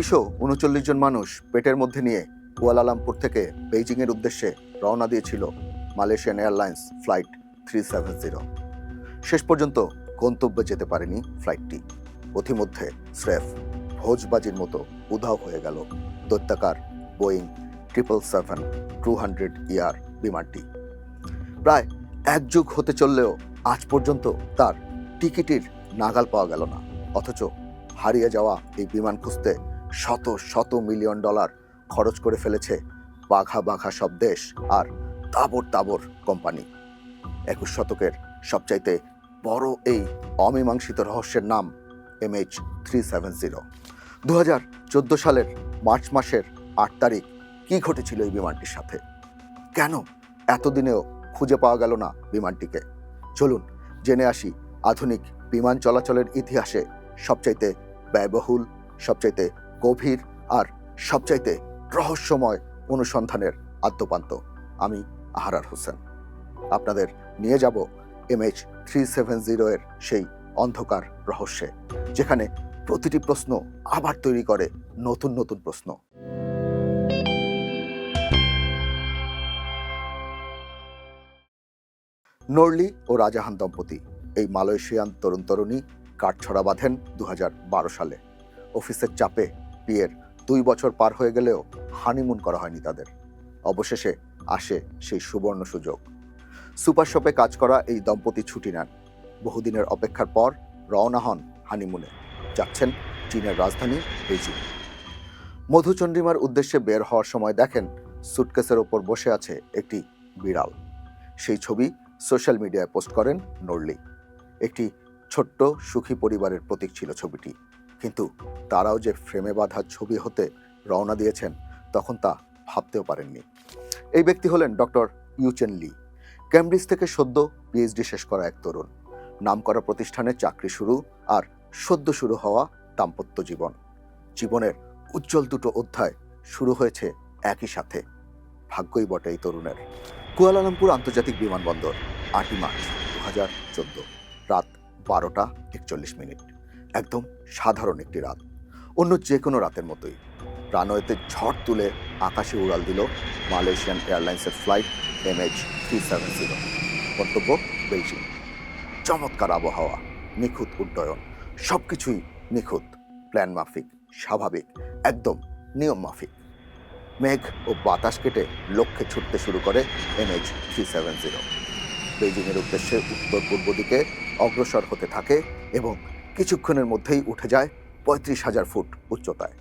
দুইশো উনচল্লিশ জন মানুষ পেটের মধ্যে নিয়ে কুয়ালালামপুর থেকে বেইজিংয়ের উদ্দেশ্যে রওনা দিয়েছিল Malaysian Airlines flight three seven zero. শেষ পর্যন্ত গন্তব্যে যেতে পারেনি ফ্লাইটটি। পথিমধ্যে স্রেফ ভোজবাজির মতো উধাও হয়ে গেল দৈত্যাকার Boeing triple seven two hundred ER বিমানটি। প্রায় এক যুগ হতে চললেও আজ পর্যন্ত তার টিকিটির নাগাল পাওয়া গেল না, অথচ হারিয়ে যাওয়া এই বিমান খুঁজতে শত শত মিলিয়ন ডলার খরচ করে ফেলেছে বাঘা বাঘা সব দেশ আর তাবর তাবর কোম্পানি। একুশ শতকের সবচাইতে বড় এই অমীমাংসিত রহস্যের নাম এমএইচ থ্রি সেভেন জিরো দু হাজার চোদ্দ সালের মার্চ মাসের আট তারিখ কি ঘটেছিল এই বিমানটির সাথে? কেন এতদিনেও খুঁজে পাওয়া গেল না বিমানটিকে? চলুন জেনে আসি আধুনিক বিমান চলাচলের ইতিহাসে সবচাইতে ব্যয়বহুল, সবচাইতে গভীর আর সবচাইতে রহস্যময় অনুসন্ধানের আদ্যপান্ত। আমি আহারার হোসেন। আপনাদের নিয়ে যাব এমএইচ থ্রি সেভেন জিরো এর সেই অন্ধকার রহস্যে, যেখানে প্রতিটি প্রশ্ন আবার তৈরি করে নতুন নতুন প্রশ্ন। নরলি ও রাজাহান দম্পতি, এই মালয়েশিয়ান তরুণ তরুণী কাঠছড়া বাঁধেন দু হাজার বারো সালে। অফিসের চাপে বিয়ের দুই বছর পার হয়ে গেলেও হানিমুন করা হয়নি তাদের। অবশেষে আসে সেই সুবর্ণ সুযোগ। সুপার শপে কাজ করা এই দম্পতি ছুটি নেন। বহুদিনের অপেক্ষার পর রওনা হন হানিমুনে যাচ্ছেন চীনের রাজধানী বেজিং মধুচন্দ্রিমার উদ্দেশ্যে বের হওয়ার সময় দেখেন সুটকেসের ওপর বসে আছে একটি বিড়াল। সেই ছবি সোশ্যাল মিডিয়ায় পোস্ট করেন নরলি। একটি ছোট্ট সুখী পরিবারের প্রতীক ছিল ছবিটি। কিন্তু তারাও যে ফ্রেমে বাঁধা ছবি হতে রওনা দিয়েছেন, তখন তা ভাবতেও পারেননি। এই ব্যক্তি হলেন ডক্টর ইউচেন লি। ক্যামব্রিজ থেকে সদ্য পিএইচডি শেষ করা এক তরুণ। নামকরা প্রতিষ্ঠানে চাকরি শুরু আর সদ্য শুরু হওয়া দাম্পত্য জীবন। জীবনের উজ্জ্বল দুটো অধ্যায় শুরু হয়েছে একই সাথে। ভাগ্যই বটে এই তরুণের। কুয়ালালামপুর আন্তর্জাতিক বিমানবন্দর, আটই মার্চ দু চোদ্দ। রাত বারোটা একচল্লিশ মিনিট। একদম সাধারণ একটি রাত। অন্য যে কোনো রাতের মতোই। রানওয়েতে ঝড় তুলে আকাশে উড়াল দিল মালয়েশিয়ান এয়ারলাইন্সের flight MH three seven zero. গন্তব্য বেইজিং। চমৎকার আবহাওয়া, নিখুঁত উড্ডয়ন সব কিছুই নিখুঁত, প্ল্যান মাফিক, স্বাভাবিক, একদম নিয়ম মাফিক। মেঘ ও বাতাস কেটে লক্ষ্যে ছুটতে শুরু করে এমএইচ থ্রি সেভেন জিরো। বেইজিংয়ের উদ্দেশ্যে উত্তর পূর্ব দিকে অগ্রসর হতে থাকে এবং কিছুক্ষণের মধ্যেই উঠে যায় পঁয়ত্রিশ হাজার ফুট উচ্চতায়।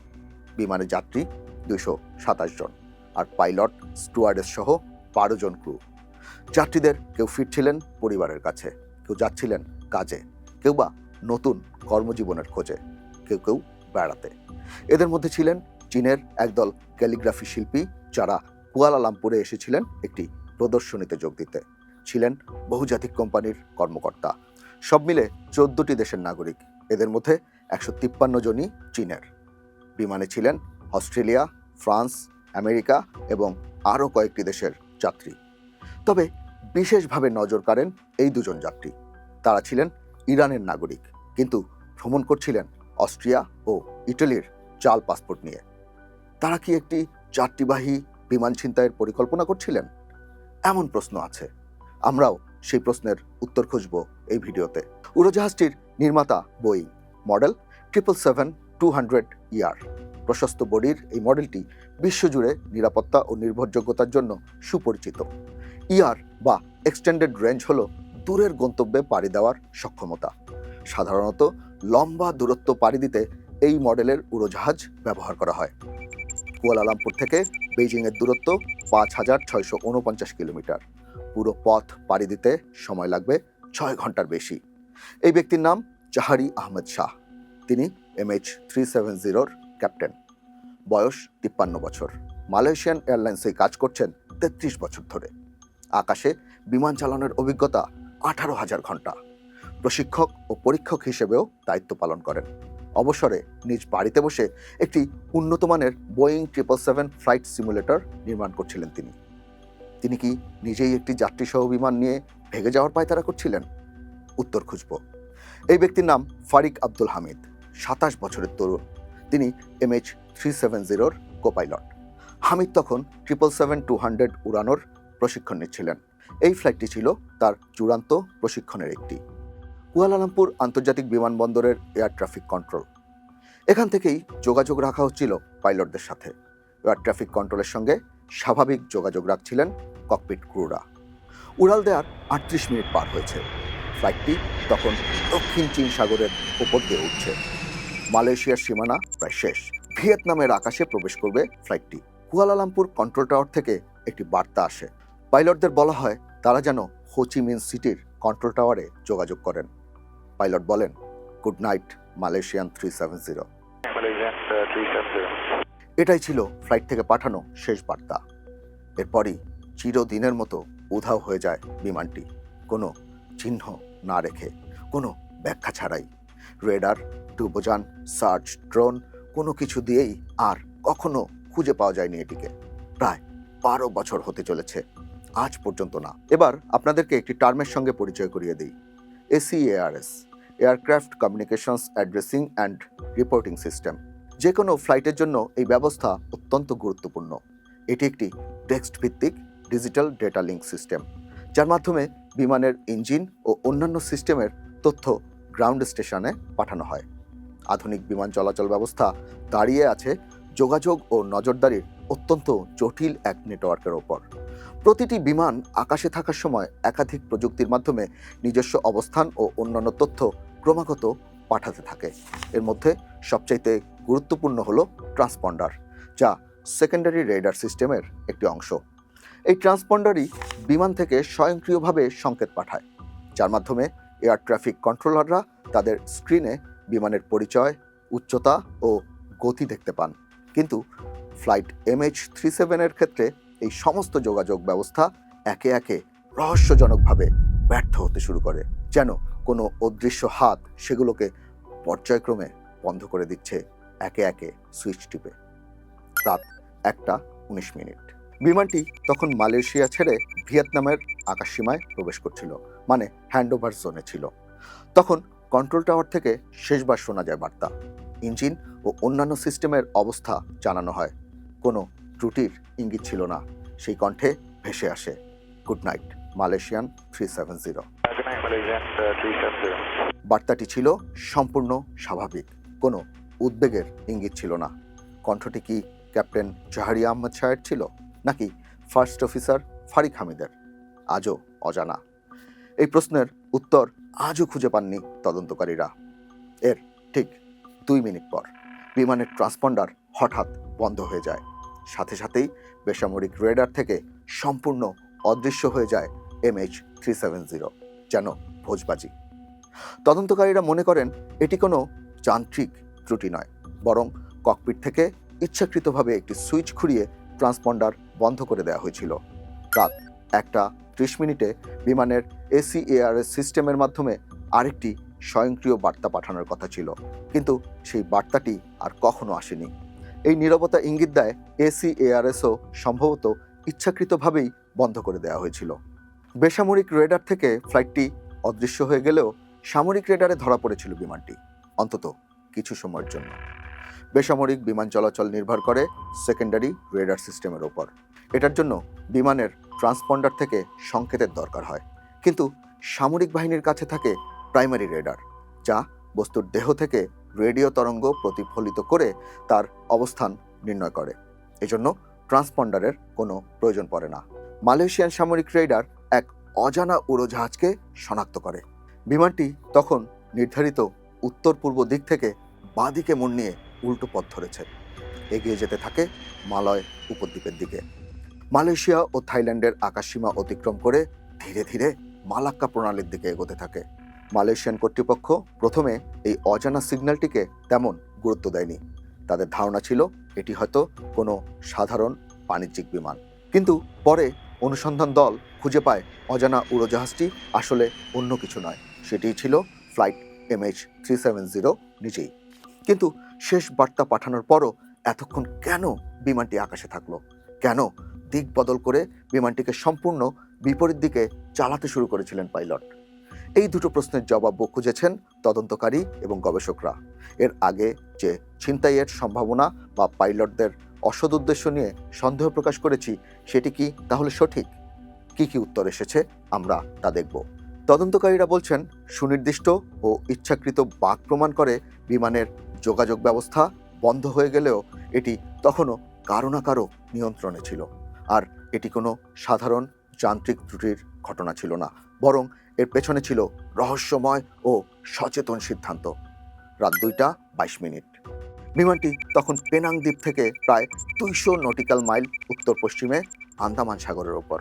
বিমানে যাত্রী দুইশো সাতাশ জন আর পাইলট, স্টুয়ার্ডেস সহ বারো জন ক্রু। যাত্রীদের কেউ ফিরছিলেন পরিবারের কাছে, কেউ যাচ্ছিলেন কাজে, কেউ বা নতুন কর্মজীবনের খোঁজে, কেউ কেউ বেড়াতে। এদের মধ্যে ছিলেন চীনের একদল ক্যালিগ্রাফি শিল্পী যারা কুয়ালালামপুরে এসেছিলেন একটি প্রদর্শনীতে যোগ দিতে। ছিলেন বহুজাতিক কোম্পানির কর্মকর্তা। সব মিলে চোদ্দটি দেশের নাগরিক। এদের মধ্যে একশো তিপ্পান্ন জনই চীনের। বিমানে ছিলেন অস্ট্রেলিয়া, ফ্রান্স, আমেরিকা এবং আরও কয়েকটি দেশের যাত্রী। তবে বিশেষভাবে নজর কাড়েন এই দুজন যাত্রী। তারা ছিলেন ইরানের নাগরিক, কিন্তু ভ্রমণ করছিলেন অস্ট্রিয়া ও ইটালির চাল পাসপোর্ট নিয়ে। তারা কি একটি যাত্রীবাহী বিমান ছিনতাইয়ের পরিকল্পনা করছিলেন? এমন প্রশ্ন আছে। আমরাও সেই প্রশ্নের উত্তর খুঁজব এই ভিডিওতে। উড়োজাহাজটির নির্মাতা Boeing, model triple seven two hundred ER প্রশস্ত বডির এই মডেলটি বিশ্বজুড়ে নিরাপত্তা ও নির্ভরযোগ্যতার জন্য সুপরিচিত। ইয়ার বা এক্সটেন্ডেড রেঞ্জ হল দূরের গন্তব্যে পাড়ি দেওয়ার সক্ষমতা। সাধারণত লম্বা দূরত্ব পাড়ি দিতে এই মডেলের উড়োজাহাজ ব্যবহার করা হয়। কুয়ালালামপুর থেকে বেইজিংয়ের দূরত্ব পাঁচ হাজার ছয়শো উনপঞ্চাশ কিলোমিটার। পুরো পথ পাড়ি দিতে সময় লাগবে ছয় ঘণ্টার বেশি। এই ব্যক্তির নাম জাহারি আহমেদ শাহ। তিনি এমএইচ থ্রি সেভেন জিরোর ক্যাপ্টেন। বয়স তিপ্পান্ন বছর। মালয়েশিয়ান এয়ারলাইন্সে কাজ করছেন তেত্রিশ বছর ধরে। আকাশে বিমান চালানোর অভিজ্ঞতা আঠারো হাজার ঘণ্টা। প্রশিক্ষক ও পরীক্ষক হিসেবেও দায়িত্ব পালন করেন। অবসরে নিজ বাড়িতে বসে একটি উন্নত মানের Boeing triple seven flight simulator নির্মাণ করছিলেন তিনি। তিনি কি নিজেই একটি যাত্রীসহ বিমান নিয়ে ভেঙে যাওয়ার পায়তারা করছিলেন? উত্তর খুঁজব। এই ব্যক্তির নাম ফারিক আব্দুল হামিদ, সাতাশ বছরের তরুণ। তিনি এমএইচ থ্রি সেভেন জিরোর কোপাইলট। হামিদ তখন ট্রিপল সেভেন টু হান্ড্রেড উড়ানোর প্রশিক্ষণ নিচ্ছিলেন এই ফ্লাইটটি ছিল তার চূড়ান্ত প্রশিক্ষণের একটি। কুয়ালালামপুর আন্তর্জাতিক বিমানবন্দরের এয়ার ট্রাফিক কন্ট্রোল। এখান থেকেই যোগাযোগ রাখা হচ্ছিল পাইলটদের সাথে। এয়ার ট্রাফিক কন্ট্রোলের সঙ্গে স্বাভাবিক যোগাযোগ রাখছিলেন ককপিট ক্রুরা। উড়াল দেওয়ার আটত্রিশ মিনিট পার হয়েছে। ফ্লাইটটি তখন দক্ষিণ চীন সাগরের উপর দিয়ে উঠছে। মালয়েশিয়ার সীমানা প্রায় শেষ। ভিয়েতনামের আকাশে প্রবেশ করবে ফ্লাইটটি। কুয়ালালামপুর কন্ট্রোল টাওয়ার থেকে একটি বার্তা আসে। পাইলটদের বলা হয় তারা যেন হোচিমিন সিটির কন্ট্রোল টাওয়ারে যোগাযোগ করেন। পাইলট বলেন good night Malaysian three seven zero. Uh, 370. এটাই ছিল ফ্লাইট থেকে পাঠানো শেষ বার্তা। এরপরই চিরদিনের মতো উধাও হয়ে যায় বিমানটি। কোনো চিহ্ন না রেখে, কোনো ব্যাখ্যা ছাড়াই। রেডার ডুবোযান সার্চ ড্রোন কোনো কিছু দিয়েই আর কখনো খুঁজে পাওয়া যায়নি এটিকে। প্রায় বারো বছর হতে চলেছে। আজ পর্যন্ত না। এবার আপনাদেরকে একটি টার্মের সঙ্গে পরিচয় করিয়ে দিই। ACARS aircraft communications addressing and reporting system যে কোনো ফ্লাইটের জন্য এই ব্যবস্থা অত্যন্ত গুরুত্বপূর্ণ। এটি একটি টেক্সট ভিত্তিক ডিজিটাল ডেটা লিঙ্ক সিস্টেম, যার মাধ্যমে বিমানের ইঞ্জিন ও অন্যান্য সিস্টেমের তথ্য গ্রাউন্ড স্টেশনে পাঠানো হয়। আধুনিক বিমান চলাচল ব্যবস্থা দাঁড়িয়ে আছে যোগাযোগ ও নজরদারির অত্যন্ত জটিল এক নেটওয়ার্কের ওপর। প্রতিটি বিমান আকাশে থাকার সময় একাধিক প্রযুক্তির মাধ্যমে নিজস্ব অবস্থান ও অন্যান্য তথ্য ক্রমাগত পাঠাতে থাকে। এর মধ্যে সবচাইতে গুরুত্বপূর্ণ হলো ট্রান্সপন্ডার, যা সেকেন্ডারি রেডার সিস্টেমের একটি অংশ। এই ট্রান্সপন্ডারই বিমান থেকে স্বয়ংক্রিয়ভাবে সংকেত পাঠায়, যার মাধ্যমে এয়ার ট্রাফিক কন্ট্রোলাররা তাদের স্ক্রিনে বিমানের পরিচয়, উচ্চতা ও গতি দেখতে পান। কিন্তু ফ্লাইট এমএইচ থ্রি সেভেনের ক্ষেত্রে এই সমস্ত যোগাযোগ ব্যবস্থা একে একে রহস্যজনকভাবে ব্যর্থ হতে শুরু করে, যেন কোনো অদৃশ্য হাত সেগুলোকে পর্যায়ক্রমে বন্ধ করে দিচ্ছে। একে একে সুইচ টিপে। রাত একটা উনিশ মিনিট। বিমানটি তখন মালয়েশিয়া ছেড়ে ভিয়েতনামের আকাশসীমায় প্রবেশ করছিল মানে হ্যান্ডওভার জোনে ছিল। তখন কন্ট্রোল টাওয়ার থেকে শেষবার শোনা যায় বার্তা। ইঞ্জিন ও অন্যান্য সিস্টেমের অবস্থা জানানো হয়। কোনো ত্রুটির ইঙ্গিত ছিল না। সেই কণ্ঠে ভেসে আসে good night Malaysian three seven zero good night, Malaysian 370. বার্তাটি ছিল সম্পূর্ণ স্বাভাবিক। কোনো উদ্বেগের ইঙ্গিত ছিল না। কণ্ঠটি কি ক্যাপ্টেন জাহারিয়া আহমদ সাহের ছিল, নাকি ফার্স্ট অফিসার ফারিক হামিদের? আজও অজানা। এই প্রশ্নের উত্তর আজও খুঁজে পাননি তদন্তকারীরা। এর ঠিক দুই মিনিট পর বিমানের ট্রান্সপন্ডার হঠাৎ বন্ধ হয়ে যায়। সাথে সাথেই বেসামরিক রেডার থেকে সম্পূর্ণ অদৃশ্য হয়ে যায় এমএইচ থ্রি সেভেন জিরো, যেন ভোজবাজি। তদন্তকারীরা মনে করেন, এটি কোনো যান্ত্রিক ত্রুটি নয়, বরং ককপিট থেকে ইচ্ছাকৃতভাবে একটি সুইচ ঘুরিয়ে ট্রান্সপন্ডার বন্ধ করে দেওয়া হয়েছিল। রাত একটা ত্রিশ মিনিটে বিমানের এসিএআরএস সিস্টেমের মাধ্যমে আরেকটি স্বয়ংক্রিয় বার্তা পাঠানোর কথা ছিল, কিন্তু সেই বার্তাটি আর কখনো আসেনি। এই নীরবতা ইঙ্গিত দেয় এসিএআরএসও সম্ভবত ইচ্ছাকৃতভাবেই বন্ধ করে দেওয়া হয়েছিল। বেসামরিক রেডার থেকে ফ্লাইটটি অদৃশ্য হয়ে গেলেও সামরিক রেডারে ধরা পড়েছিল বিমানটি। অন্তত কিছু সময়ের জন্য। বেসামরিক বিমান চলাচল নির্ভর করে সেকেন্ডারি রেডার সিস্টেমের ওপর। এটার জন্য বিমানের ট্রান্সপন্ডার থেকে সংকেতের দরকার হয়। কিন্তু সামরিক বাহিনীর কাছে থাকে প্রাইমারি রেডার যা বস্তুর দেহ থেকে রেডিও তরঙ্গ প্রতিফলিত করে তার অবস্থান নির্ণয় করে। এজন্য ট্রান্সপন্ডারের কোনো প্রয়োজন পড়ে না। মালয়েশিয়ান সামরিক রেডার এক অজানা উড়োজাহাজকে শনাক্ত করে। বিমানটি তখন নির্ধারিত উত্তর পূর্ব দিক থেকে বাঁদিকে মোড় নিয়ে উল্টো পথ ধরেছে। এগিয়ে যেতে থাকে মালয় উপদ্বীপের দিকে। মালয়েশিয়া ও থাইল্যান্ডের আকাশসীমা অতিক্রম করে ধীরে ধীরে মালাক্কা প্রণালীর দিকে এগোতে থাকে। মালয়েশিয়ান কর্তৃপক্ষ প্রথমে এই অজানা সিগন্যালটিকে তেমন গুরুত্ব দেয়নি। তাদের ধারণা ছিল এটি হয়তো কোনো সাধারণ বাণিজ্যিক বিমান। কিন্তু পরে অনুসন্ধান দল খুঁজে পায় অজানা উড়োজাহাজটি আসলে অন্য কিছু নয়। সেটিই ছিল flight MH three seven zero নিজেই। কিন্তু শেষ বার্তা পাঠানোর পরও এতক্ষণ কেন বিমানটি আকাশে থাকল? কেন দিক বদল করে বিমানটিকে সম্পূর্ণ বিপরীত দিকে চালাতে শুরু করেছিলেন পাইলট? এই দুটো প্রশ্নের জবাবও খুঁজেছেন তদন্তকারী এবং গবেষকরা। এর আগে যে ছিনতাইয়ের সম্ভাবনা বা পাইলটদের অসৎ উদ্দেশ্য নিয়ে সন্দেহ প্রকাশ করেছি, সেটি কি তাহলে সঠিক? কি কি উত্তর এসেছে? আমরা তা দেখব। তদন্তকারীরা বলছেন, সুনির্দিষ্ট ও ইচ্ছাকৃত বাক প্রমাণ করে বিমানের যোগাযোগ ব্যবস্থা বন্ধ হয়ে গেলেও এটি তখনও কারও না কারও নিয়ন্ত্রণে ছিল। আর এটি কোনো সাধারণ যান্ত্রিক ত্রুটির ঘটনা ছিল না, বরং এর পেছনে ছিল রহস্যময় ও সচেতন সিদ্ধান্ত। রাত দুইটা বাইশ মিনিট। বিমানটি তখন পেনাং দ্বীপ থেকে প্রায় দুইশো নটিক্যাল মাইল উত্তর পশ্চিমে আন্দামান সাগরের ওপর।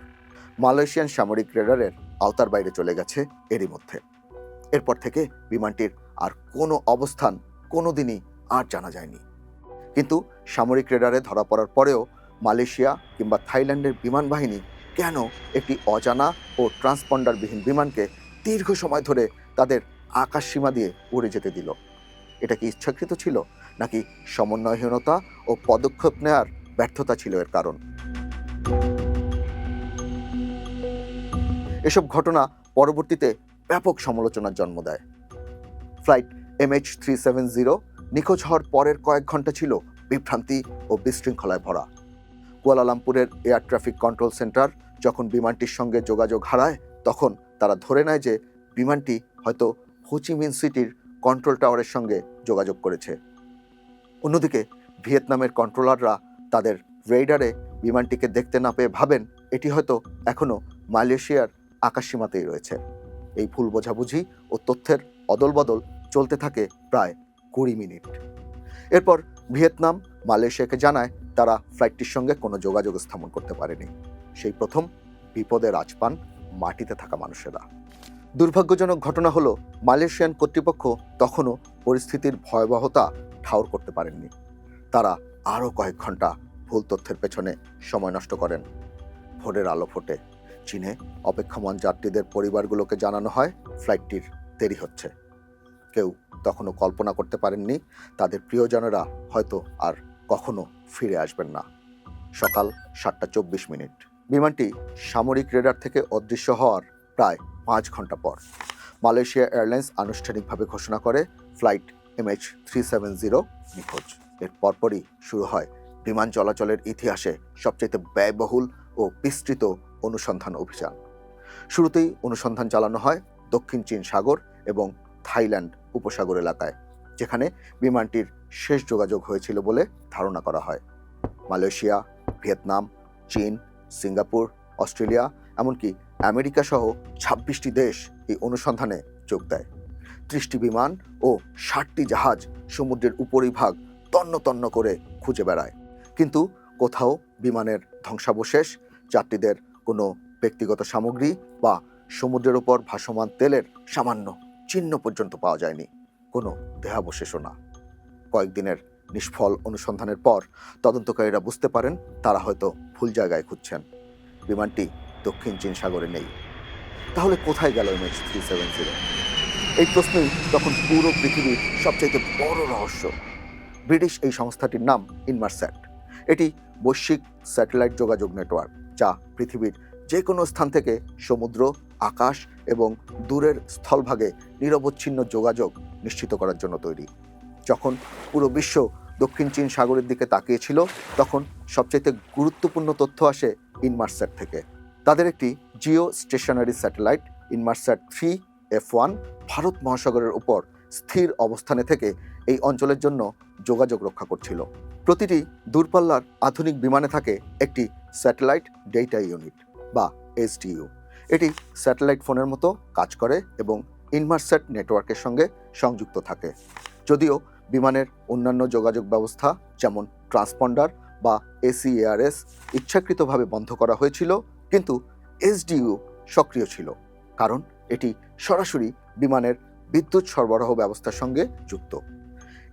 মালয়েশিয়ান সামরিক রেডারের আওতার বাইরে চলে গেছে এরই মধ্যে। এরপর থেকে বিমানটির আর কোনো অবস্থান কোনো দিনই আর জানা যায়নি। কিন্তু সামরিক রেডারে ধরা পড়ার পরেও মালয়েশিয়া কিংবা থাইল্যান্ডের বিমান বাহিনী কেন একটি অজানা ও ট্রান্সপন্ডারবিহীন বিমানকে দীর্ঘ সময় ধরে তাদের আকাশ সীমা দিয়ে উড়ে যেতে দিল? এটা কি ইচ্ছাকৃত ছিল নাকি সমন্বয়হীনতা ও পদক্ষেপ নেওয়ার ব্যর্থতা ছিল এর কারণ? এসব ঘটনা পরবর্তীতে ব্যাপক সমালোচনার জন্ম দেয়। Flight MH three seven zero নিখোঁজ হওয়ার পরের কয়েক ঘণ্টা ছিল বিভ্রান্তি ও বিশৃঙ্খলায় ভরা। কুয়ালালামপুরের এয়ার ট্রাফিক কন্ট্রোল সেন্টার যখন বিমানটির সঙ্গে যোগাযোগ হারায়, তখন তারা ধরে নেয় যে বিমানটি হয়তো হোচিমিন সিটির কন্ট্রোল টাওয়ারের সঙ্গে যোগাযোগ করেছে। অন্যদিকে ভিয়েতনামের কন্ট্রোলাররা তাদের রেইডারে বিমানটিকে দেখতে না পেয়ে ভাবেন, এটি হয়তো এখনও মালয়েশিয়ার আকাশসীমাতেই রয়েছে। এই ভুল বোঝাবুঝি ও তথ্যের অদলবদল চলতে থাকে প্রায় কুড়ি মিনিট। এরপর ভিয়েতনাম মালয়েশিয়াকে জানায় তারা ফ্লাইটটির সঙ্গে কোনো যোগাযোগ স্থাপন করতে পারেনি। সেই প্রথম বিপদে রাজ পান মাটিতে থাকা মানুষেরা। দুর্ভাগ্যজনক ঘটনা হলো, মালয়েশিয়ান কর্তৃপক্ষ তখনও পরিস্থিতির ভয়াবহতা ঠাউর করতে পারেননি। তারা আরও কয়েক ঘণ্টা ভুল তথ্যের পেছনে সময় নষ্ট করেন। ভোরের আলো ফোটে। চীনে অপেক্ষমান যাত্রীদের পরিবারগুলোকে জানানো হয়, ফ্লাইটটির দেরি হচ্ছে। কেউ তখনও কল্পনা করতে পারেননি, তাদের প্রিয়জনেরা হয়তো আর কখনো ফিরে আসবেন না। সকাল সাতটা চব্বিশ মিনিট। বিমানটি সামরিক রেডার থেকে অদৃশ্য হওয়ার প্রায় পাঁচ ঘণ্টা পর। মালয়েশিয়া এয়ারলাইন্স আনুষ্ঠানিকভাবে ঘোষণা করে, flight MH three seven zero নিখোঁজ। এর পরপরই শুরু হয় বিমান চলাচলের ইতিহাসে সবচেয়ে ব্যয়বহুল ও বিস্তৃত অনুসন্ধান অভিযান। শুরুতেই অনুসন্ধান চালানো হয় দক্ষিণ চীন সাগর এবং থাইল্যান্ড উপসাগর এলাকায়, যেখানে বিমানটির শেষ যোগাযোগ হয়েছিল বলে ধারণা করা হয়। মালয়েশিয়া, ভিয়েতনাম, চীন, সিঙ্গাপুর, অস্ট্রেলিয়া, এমনকি আমেরিকা সহ ছাব্বিশটি দেশ এই অনুসন্ধানে যোগ দেয়। ত্রিশটি বিমান ও ষাটটি জাহাজ সমুদ্রের উপরিভাগ তন্ন তন্ন করে খুঁজে বেড়ায়। কিন্তু কোথাও বিমানের ধ্বংসাবশেষ, যাত্রীদের কোনো ব্যক্তিগত সামগ্রী বা সমুদ্রের ওপর ভাসমান তেলের সামান্য চিহ্ন পর্যন্ত পাওয়া যায়নি। কোনো দেহাবশেষও না। কয়েকদিনের নিষ্ফল অনুসন্ধানের পর তদন্তকারীরা বুঝতে পারেন তারা হয়তো ভুল জায়গায় খুঁজছেন। বিমানটি দক্ষিণ চীন সাগরে নেই। তাহলে কোথায় গেল এমএচ থ্রি সেভেন জিরো? এই প্রশ্নই তখন পুরো পৃথিবীর সবচাইতে বড় রহস্য। ব্রিটিশ এই সংস্থাটির নাম ইনমারস্যাট। এটি বৈশ্বিক স্যাটেলাইট যোগাযোগ নেটওয়ার্ক। যা পৃথিবীর যে কোনো স্থান থেকে সমুদ্র, আকাশ এবং দূরের স্থলভাগে নিরবচ্ছিন্ন যোগাযোগ নিশ্চিত করার জন্য তৈরি। যখন পুরো বিশ্ব দক্ষিণ চীন সাগরের দিকে তাকিয়েছিল, তখন সবচাইতে গুরুত্বপূর্ণ তথ্য আসে ইনমারস্যাট থেকে। তাদের একটি geostationary satellite Inmarsat three F one Bharat মহাসাগরের উপর স্থির অবস্থানে থেকে এই অঞ্চলের জন্য যোগাযোগ রক্ষা করছিল। প্রতিটি দূরপাল্লার আধুনিক বিমানে থাকে একটি স্যাটেলাইট ডেটা ইউনিট বা এসডিইউ। এটি স্যাটেলাইট ফোনের মতো কাজ করে এবং ইনমারস্যাট নেটওয়ার্কের সঙ্গে সংযুক্ত থাকে। যদিও বিমানের অন্যান্য যোগাযোগ ব্যবস্থা যেমন ট্রান্সপন্ডার বা এসিএআরএস ইচ্ছাকৃতভাবে বন্ধ করা হয়েছিল, কিন্তু এসডিইউ সক্রিয় ছিল, কারণ এটি সরাসরি বিমানের বিদ্যুৎ সরবরাহ ব্যবস্থার সঙ্গে যুক্ত।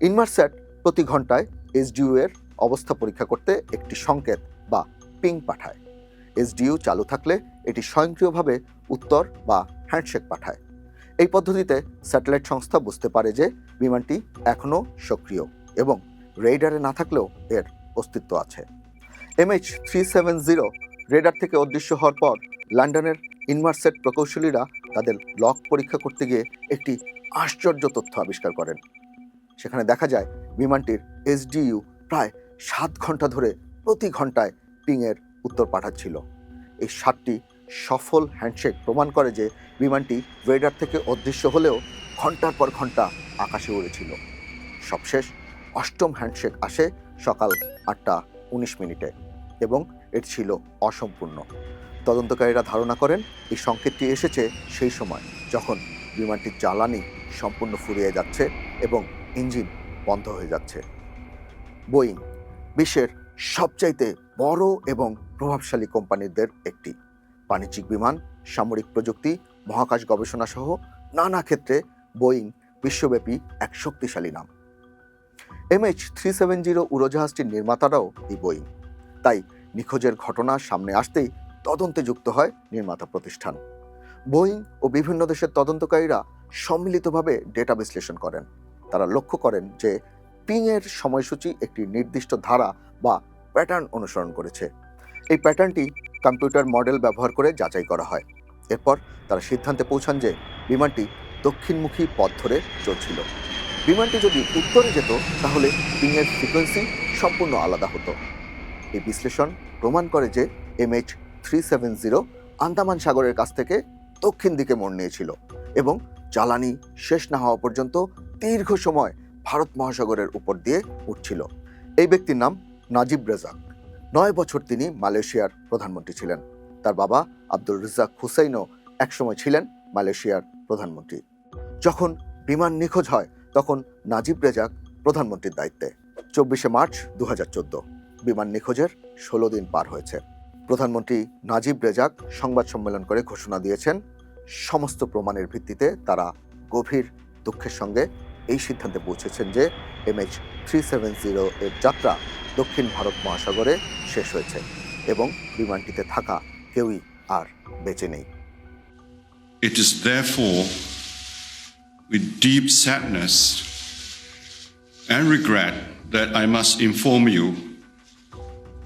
ইনমারস্যাট প্রতি ঘন্টায় এসডিইউ এর অবস্থা পরীক্ষা করতে একটি সংকেত বা পিং পাঠায়। এসডিইউ চালু থাকলে এটি স্বয়ংক্রিয়ভাবে উত্তর বা হ্যান্ডশেক পাঠায়। এই পদ্ধতিতে স্যাটেলাইট সংস্থা বুঝতে পারে যে বিমানটি এখনও সক্রিয় এবং রেডারে না থাকলেও এর অস্তিত্ব আছে। MH three seven zero radar থেকে অদৃশ্য হওয়ার পর লন্ডনের ইনমারসেট প্রকৌশলীরা তাদের লক পরীক্ষা করতে গিয়ে একটি আশ্চর্য তথ্য আবিষ্কার করেন। সেখানে দেখা যায়, বিমানটির এসডিইউ প্রায় সাত ঘণ্টা ধরে প্রতি ঘন্টায় পিংয়ের উত্তর পাঠাচ্ছিল। এই সাতটি সফল হ্যান্ডশেক প্রমাণ করে যে বিমানটি ওয়েডার থেকে অদৃশ্য হলেও ঘণ্টার পর ঘণ্টা আকাশে উড়েছিল। সবশেষ অষ্টম হ্যান্ডশেক আসে সকাল আটটা উনিশ মিনিটে এবং এটি ছিল অসম্পূর্ণ। তদন্তকারীরা ধারণা করেন, এই সংকেতটি এসেছে সেই সময় যখন বিমানটির জ্বালানি সম্পূর্ণ ফুরিয়ে যাচ্ছে এবং ইঞ্জিন বন্ধ হয়ে যাচ্ছে। বোয়িং বিশ্বের সবচাইতে বড় এবং প্রভাবশালী কোম্পানিদের একটি। বাণিজ্যিক বিমান, সামরিক প্রযুক্তি, মহাকাশ গবেষণা সহ নানা ক্ষেত্রে বোয়িং বিশ্বব্যাপী এক শক্তিশালী নাম। এমএইচ থ্রি সেভেন জিরো উড়োজাহাজটির নির্মাতারাও এই বোয়িং। তাই নিখোঁজের ঘটনা সামনে আসতেই তদন্তে যুক্ত হয় নির্মাতা প্রতিষ্ঠান। বোয়িং ও বিভিন্ন দেশের তদন্তকারীরা সম্মিলিতভাবে ডেটা বিশ্লেষণ করেন। তারা লক্ষ্য করেন যে পিংয়ের সময়সূচি একটি নির্দিষ্ট ধারা বা প্যাটার্ন অনুসরণ করেছে। এই প্যাটার্নটি কম্পিউটার মডেল ব্যবহার করে যাচাই করা হয়। এরপর তারা সিদ্ধান্তে পৌঁছান যে বিমানটি দক্ষিণমুখী পথ ধরে চলছিল। বিমানটি যদি উত্তরে যেত, তাহলে পিংয়ের ফ্রিকোয়েন্সি সম্পূর্ণ আলাদা হতো। এই বিশ্লেষণ প্রমাণ করে যে MH three seven zero Andaman সাগরের কাছ থেকে দক্ষিণ দিকে মোড় নিয়েছিল এবং জ্বালানি শেষ না হওয়া পর্যন্ত দীর্ঘ সময় ভারত মহাসাগরের উপর দিয়ে উঠছিল। এই ব্যক্তির নাম নাজিব রেজাক। নয় বছর তিনি মালয়েশিয়ার প্রধানমন্ত্রী ছিলেন। তার বাবা আব্দুল রিজাক হুসাইনও একসময় ছিলেন মালয়েশিয়ার প্রধানমন্ত্রী। যখন বিমান নিখোঁজ হয়, তখন নাজিব রেজাক প্রধানমন্ত্রীর দায়িত্বে। চব্বিশে মার্চ দু হাজার চোদ্দ, বিমান নিখোঁজের ষোলো দিন পার হয়েছে। প্রধানমন্ত্রী নাজিব রেজাক সংবাদ সম্মেলন করে ঘোষণা দিয়েছেন, সমস্ত প্রমাণের ভিত্তিতে তারা গভীর দুঃখের সঙ্গে এই সিদ্ধান্তে পৌঁছেছেন যে এমএইচ থ্রি সেভেন জিরো এর যাত্রা দক্ষিণ ভারত মহাসাগরে শেষ হয়েছে এবং বিমানটিতে থাকা কেউই আর বেঁচে নেই। It is therefore with deep sadness and regret that I must inform you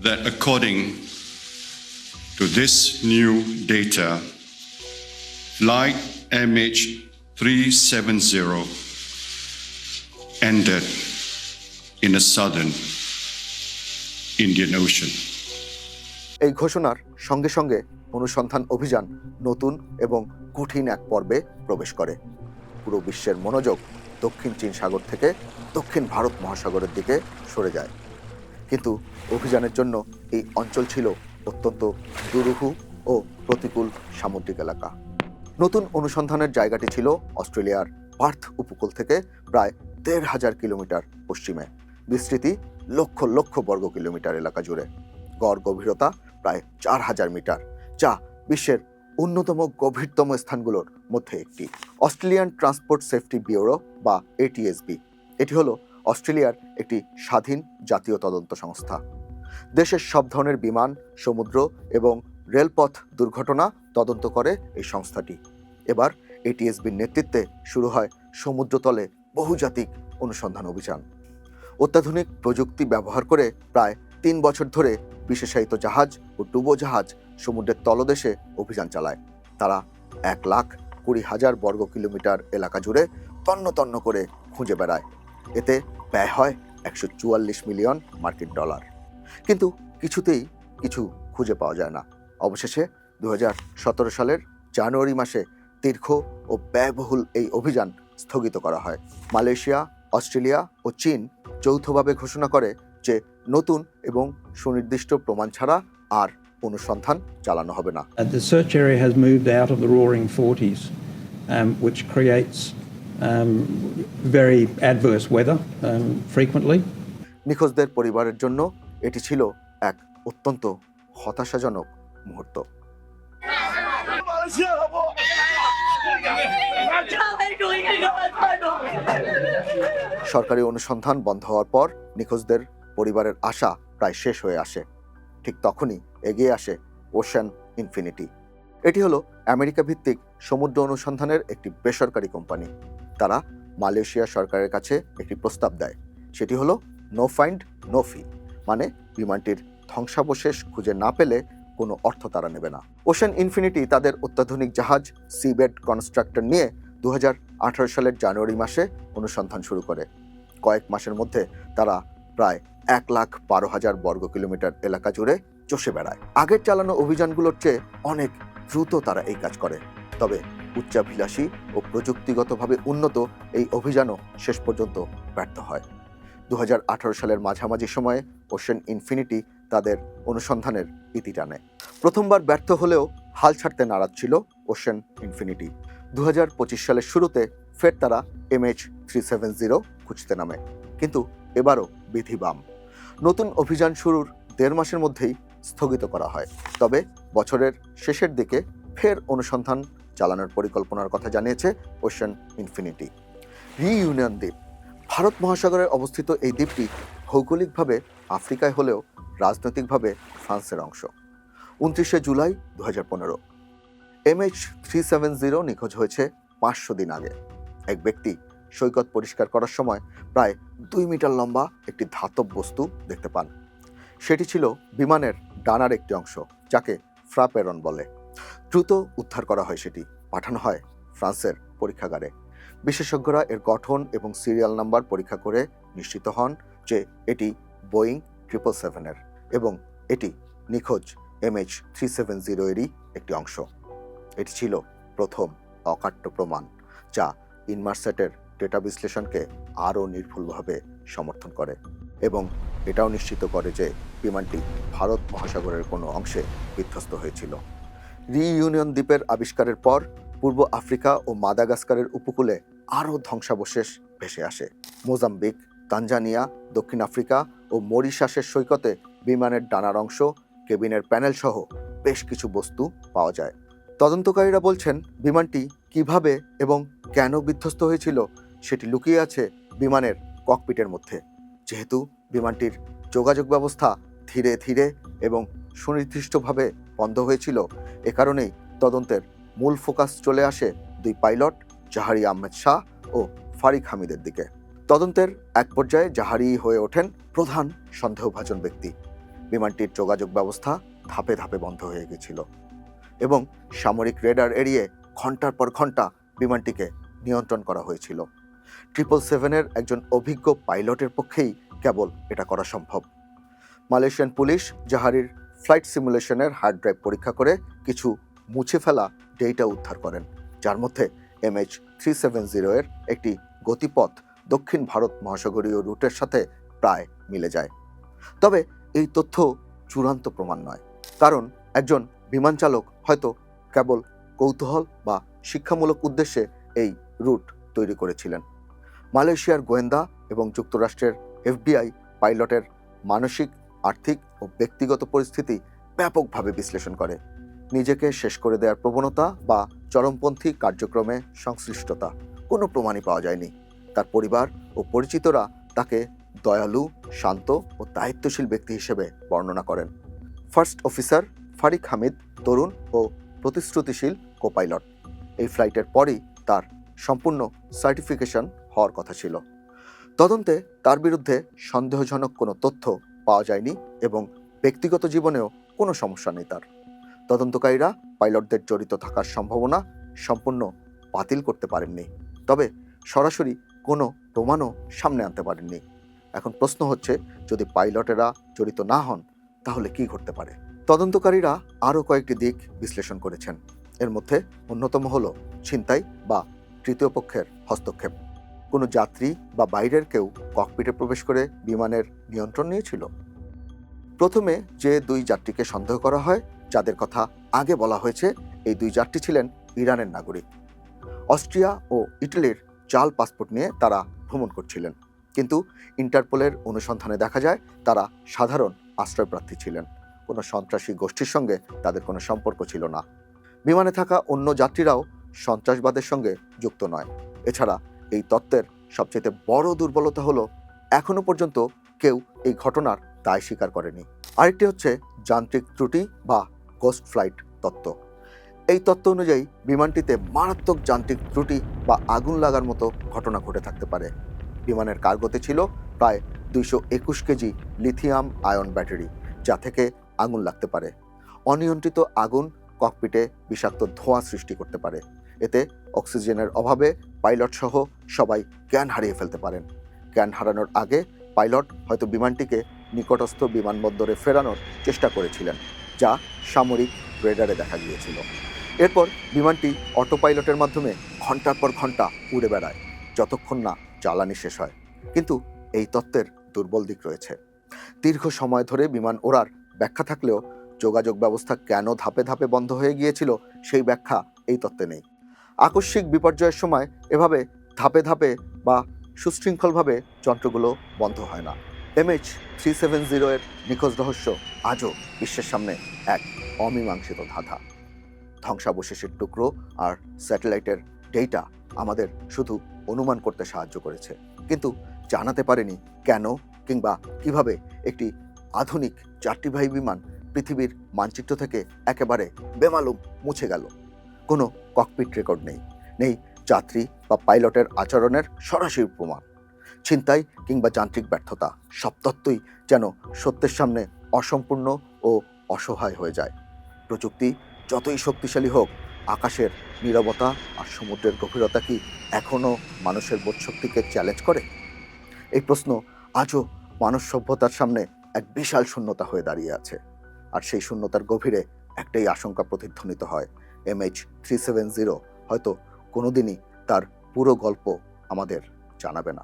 that according to this new data, flight MH370 ended in the southern Indian Ocean. এই ঘোষণার সঙ্গে সঙ্গে অনুসন্ধান অভিযান নতুন এবং কঠিন এক পর্বে প্রবেশ করে। পুরো বিশ্বের মনোযোগ দক্ষিণ চীন সাগর থেকে দক্ষিণ ভারত মহাসাগরের দিকে সরে যায়। কিন্তু অভিযানের জন্য এই অঞ্চল ছিল অত্যন্ত দুরূহ ও প্রতিকূল সামুদ্রিক এলাকা। নতুন অনুসন্ধানের জায়গাটি ছিল অস্ট্রেলিয়ার পার্থ উপকূল থেকে প্রায় দেড় হাজার কিলোমিটার পশ্চিমে। বিস্তৃতি লক্ষ লক্ষ বর্গ কিলোমিটার এলাকা জুড়ে। গড় গভীরতা প্রায় চার হাজার মিটার, যা বিশ্বের অন্যতম গভীরতম স্থানগুলোর মধ্যে একটি। অস্ট্রেলিয়ান ট্রান্সপোর্ট সেফটি ব্যুরো বা এটিএসবি এটি হলো অস্ট্রেলিয়ার একটি স্বাধীন জাতীয় তদন্ত সংস্থা। দেশের সব ধরনের বিমান, সমুদ্র এবং রেলপথ দুর্ঘটনা তদন্ত করে এই সংস্থাটি। এবার এটিএসবির নেতৃত্বে শুরু হয় সমুদ্রতলে বহুজাতিক অনুসন্ধান অভিযান। অত্যাধুনিক প্রযুক্তি ব্যবহার করে প্রায় তিন বছর ধরে বিশেষায়িত জাহাজ ও ডুবোজাহাজ সমুদ্রের তলদেশে অভিযান চালায়। তারা এক লাখ কুড়ি হাজার বর্গ কিলোমিটার এলাকা জুড়ে তন্ন তন্ন করে খুঁজে বেড়ায়। এতে ব্যয় হয় একশো চুয়াল্লিশ মিলিয়ন মার্কিন ডলার। কিন্তু কিছুতেই কিছু খুঁজে পাওয়া যায় না। অবশেষে দু সতেরো সালের জানুয়ারি মাসে দীর্ঘ ও ব্যয়বহুল এই অভিযান স্থগিত করা হয়। মালয়েশিয়া অস্ট্রেলিয়া ও চীন যৌথভাবে ঘোষণা করে যে নতুন এবং সুনির্দিষ্ট প্রমাণ ছাড়া আর অনুসন্ধান চালানো হবে না। Uh, the search area has moved out of the roaring 40s, um, which creates um, very adverse weather um, frequently. নিখোঁজদের পরিবারের জন্য এটি ছিল এক অত্যন্ত হতাশাজনক মুহূর্ত। সরকারি অনুসন্ধান বন্ধ হওয়ার পর নিখোঁজদের পরিবারের আশা প্রায় শেষ হয়ে আসে। ঠিক তখনই এগিয়ে আসে ওশান ইনফিনিটি। এটি হলো আমেরিকা ভিত্তিক সমুদ্র অনুসন্ধানের একটি বেসরকারি কোম্পানি। তারা মালয়েশিয়া সরকারের কাছে একটি প্রস্তাব দেয়। সেটি হলো নো ফাইন্ড নো ফি মানে বিমানটির ধ্বংসাবশেষ খুঁজে না পেলে কোনো অর্থ তারা নেবে না। ওশেন ইনফিনিটি তাদের অত্যাধুনিক জাহাজ সিবেড কনস্ট্রাক্টর নিয়ে দু হাজার আঠারো সালের জানুয়ারি মাসে অনুসন্ধান শুরু করে। কয়েক মাসের মধ্যে তারা প্রায় এক লাখ বারো হাজার বর্গ কিলোমিটার এলাকা জুড়ে চষে বেড়ায়। আগের চালানো অভিযানগুলোর চেয়ে অনেক দ্রুত তারা এই কাজ করে। তবে উচ্চাভিলাষী ও প্রযুক্তিগতভাবে উন্নত এই অভিযানও শেষ পর্যন্ত ব্যর্থ হয়। দু হাজার আঠেরো সালের মাঝামাঝি সময়ে ওশেন ইনফিনিটি তাদের অনুসন্ধানের ইতি টানে। প্রথমবার ব্যর্থ হলেও হাল ছাড়তে নারাজ ছিল ওশেন ইনফিনিটি। দু হাজার পঁচিশ সালের শুরুতে ফের তারা এমএইচ থ্রি সেভেন জিরো খুঁজতে নামে। কিন্তু এবারও বিধি বাম। নতুন অভিযান শুরুর দেড় মাসের মধ্যেই স্থগিত করা হয়। তবে বছরের শেষের দিকে ফের অনুসন্ধান চালানোর পরিকল্পনার কথা জানিয়েছে ওশেন ইনফিনিটি। রিইউনিয়ন দ্বীপ। ভারত মহাসাগরে অবস্থিত এই দ্বীপটি ভৌগোলিকভাবে আফ্রিকায় হলেও রাজনৈতিকভাবে ফ্রান্সের অংশ। উনত্রিশে জুলাই দু হাজার পনেরো এমএইচ থ্রি সেভেন জিরো নিখোঁজ হয়েছে পাঁচশো দিন আগে। এক ব্যক্তি সৈকত পরিষ্কার করার সময় প্রায় দুই মিটার লম্বা একটি ধাতব বস্তু দেখতে পান। সেটি ছিল বিমানের ডানার একটি অংশ, যাকে ফ্রাপেরন বলে। দ্রুত উদ্ধার করা হয় সেটি। পাঠানো হয় ফ্রান্সের পরীক্ষাগারে। বিশেষজ্ঞরা এর গঠন এবং সিরিয়াল নাম্বার পরীক্ষা করে নিশ্চিত হন যে এটি বোয়িং ট্রিপল সেভেনের এবং এটি নিখোঁজ এমএইচ থ্রি সেভেন জিরো এরই একটি অংশ। এটি ছিল প্রথম অকাট্য প্রমাণ যা ইনমার্সেটের ডেটা বিশ্লেষণকে আরও নির্ভুলভাবে সমর্থন করে এবং এটাও নিশ্চিত করে যে বিমানটি ভারত মহাসাগরের কোনো অংশে বিধ্বস্ত হয়েছিল। রিইউনিয়ন দ্বীপের আবিষ্কারের পর পূর্ব আফ্রিকা ও মাদাগাস্কারের উপকূলে আরও ধ্বংসাবশেষ ভেসে আসে। মোজাম্বিক, তানজানিয়া, দক্ষিণ আফ্রিকা ও মরিশাসের সৈকতে বিমানের ডানার অংশ, কেবিনের প্যানেল সহ বেশ কিছু বস্তু পাওয়া যায়। তদন্তকারীরা বলছেন, বিমানটি কীভাবে এবং কেন বিধ্বস্ত হয়েছিল সেটি লুকিয়ে আছে বিমানের ককপিটের মধ্যে। যেহেতু বিমানটির যোগাযোগ ব্যবস্থা ধীরে ধীরে এবং সুনির্দিষ্টভাবে বন্ধ হয়েছিল, এ কারণেই তদন্তের মূল ফোকাস চলে আসে দুই পাইলট জাহারি আহমেদ শাহ ও ফারিক হামিদের দিকে। তদন্তের এক পর্যায়ে জাহারি হয়ে ওঠেন প্রধান সন্দেহভাজন ব্যক্তি। বিমানটির যোগাযোগ ব্যবস্থা ধাপে ধাপে বন্ধ হয়ে গেছিল এবং সামরিক রেডার এড়িয়ে ঘণ্টার পর ঘণ্টা বিমানটিকে নিয়ন্ত্রণ করা হয়েছিল। ট্রিপল সেভেনের একজন অভিজ্ঞ পাইলটের পক্ষেই কেবল এটা করা সম্ভব। মালয়েশিয়ান পুলিশ জাহারির ফ্লাইট সিমুলেশনের হার্ড ড্রাইভ পরীক্ষা করে কিছু মুছে ফেলা ডেটা উদ্ধার করেন, যার মধ্যে এমএইচ থ্রি সেভেন জিরো এর একটি গতিপথ দক্ষিণ ভারত মহাসাগরীয় রুটের সাথে প্রায় মিলে যায়। তবে এই তথ্য চূড়ান্ত প্রমাণ নয়। কারণ একজন বিমান চালক হয়তো কেবল কৌতূহল বা শিক্ষামূলক উদ্দেশ্যে এই রুট তৈরি করেছিলেন। মালয়েশিয়ার গোয়েন্দা এবং যুক্তরাষ্ট্রের এফবিআই পাইলটের মানসিক, আর্থিক ও ব্যক্তিগত পরিস্থিতি ব্যাপকভাবে বিশ্লেষণ করে। নিজেকে শেষ করে দেওয়ার প্রবণতা বা চরমপন্থী কার্যক্রমে সংশ্লিষ্টতা। কোনো প্রমাণই পাওয়া যায়নি। তার পরিবার ও পরিচিতরা তাকে দয়ালু, শান্ত ও দায়িত্বশীল ব্যক্তি হিসেবে বর্ণনা করেন। ফার্স্ট অফিসার ফারিক হামিদ তরুণ ও প্রতিশ্রুতিশীল কোপাইলট। এই ফ্লাইটের পরই তার সম্পূর্ণ সার্টিফিকেশন হওয়ার কথা ছিল। তদন্তে তার বিরুদ্ধে সন্দেহজনক কোনো তথ্য পাওয়া যায়নি এবং ব্যক্তিগত জীবনেও কোনো সমস্যা নেই তার। তদন্তকারীরা পাইলটদের জড়িত থাকার সম্ভাবনা সম্পূর্ণ বাতিল করতে পারেননি। তবে সরাসরি কোনো প্রমাণও সামনে আনতে পারেননি। এখন প্রশ্ন হচ্ছে, যদি পাইলটেরা জড়িত না হন, তাহলে কি ঘটতে পারে? তদন্তকারীরা আরও কয়েকটি দিক বিশ্লেষণ করেছেন। এর মধ্যে অন্যতম হল ছিনতাই বা তৃতীয় পক্ষের হস্তক্ষেপ। কোনো যাত্রী বা বাইরের কেউ ককপিটে প্রবেশ করে বিমানের নিয়ন্ত্রণ নিয়েছিল। প্রথমে যে দুই যাত্রীকে সন্দেহ করা হয় যাদের কথা আগে বলা হয়েছে, এই দুই যাত্রী ছিলেন ইরানের নাগরিক। অস্ট্রিয়া ও ইটালির জাল পাসপোর্ট নিয়ে তারা ভ্রমণ করছিলেন। কিন্তু ইন্টারপোলের অনুসন্ধানে দেখা যায়, তারা সাধারণ আশ্রয়প্রার্থী ছিলেন। কোনো সন্ত্রাসী গোষ্ঠীর সঙ্গে তাদের কোনো সম্পর্ক ছিল না। বিমানে থাকা অন্য যাত্রীরাও সন্ত্রাসবাদের সঙ্গে যুক্ত নয়। এছাড়া এই তত্ত্বের সবচেয়ে বড় দুর্বলতা হলো, এখনও পর্যন্ত কেউ এই ঘটনার দায় স্বীকার করেনি। আরেকটি হচ্ছে যান্ত্রিক ত্রুটি বা গোস্ট ফ্লাইট তত্ত্ব। এই তত্ত্ব অনুযায়ী বিমানটিতে মারাত্মক যান্ত্রিক ত্রুটি বা আগুন লাগার মতো ঘটনা ঘটে থাকতে পারে। বিমানের কার্গোতে ছিল প্রায় দুইশো একুশ কেজি লিথিয়াম আয়ন ব্যাটারি, যা থেকে আগুন লাগতে পারে। অনিয়ন্ত্রিত আগুন ককপিটে বিষাক্ত ধোঁয়া সৃষ্টি করতে পারে। এতে অক্সিজেনের অভাবে পাইলট সহ সবাই জ্ঞান হারিয়ে ফেলতে পারেন। জ্ঞান হারানোর আগে পাইলট হয়তো বিমানটিকে নিকটস্থ বিমানবন্দরে ফেরানোর চেষ্টা করেছিলেন। যা সামরিক রেডারে দেখা গিয়েছিল। এরপর বিমানটি অটো পাইলটের মাধ্যমে ঘণ্টার পর ঘণ্টা উড়ে বেড়ায়, যতক্ষণ না জ্বালানি শেষ হয়। কিন্তু এই তত্ত্বের দুর্বল দিক রয়েছে। দীর্ঘ সময় ধরে বিমান ওড়ার ব্যাখ্যা থাকলেও যোগাযোগ ব্যবস্থা কেন ধাপে ধাপে বন্ধ হয়ে গিয়েছিল সেই ব্যাখ্যা এই তত্ত্বে নেই। আকস্মিক বিপর্যয়ের সময় এভাবে ধাপে ধাপে বা সুশৃঙ্খলভাবে যন্ত্রগুলো বন্ধ হয় না। এমএইচ থ্রি সেভেন জিরো এর নিখোঁজ রহস্য আজও বিশ্বের সামনে এক অমীমাংসিত ধাঁধা। ধ্বংসাবশেষের টুকরো আর স্যাটেলাইটের ডেটা আমাদের শুধু অনুমান করতে সাহায্য করেছে। কিন্তু জানাতে পারেনি কেন কিংবা কীভাবে একটি আধুনিক যাত্রীবাহী বিমান পৃথিবীর মানচিত্র থেকে একেবারে বেমালুম মুছে গেল। কোনো ককপিট রেকর্ড নেই। নেই যাত্রী বা পাইলটের আচরণের সরাসরি প্রমাণ। ছিনতাই কিংবা যান্ত্রিক ব্যর্থতা, সব তত্ত্বই যেন সত্যের সামনে অসম্পূর্ণ ও অসহায় হয়ে যায়। প্রযুক্তি যতই শক্তিশালী হোক, আকাশের নীরবতা আর সমুদ্রের গভীরতা কি এখনও মানুষের বোধশক্তিকে চ্যালেঞ্জ করে? এই প্রশ্ন আজও মানব সভ্যতার সামনে এক বিশাল শূন্যতা হয়ে দাঁড়িয়ে আছে। আর সেই শূন্যতার গভীরে একটাই আশঙ্কা প্রতিধ্বনিত হয়। এমএইচ থ্রি সেভেন জিরো হয়তো কোনোদিনই তার পুরো গল্প আমাদের জানাবে না।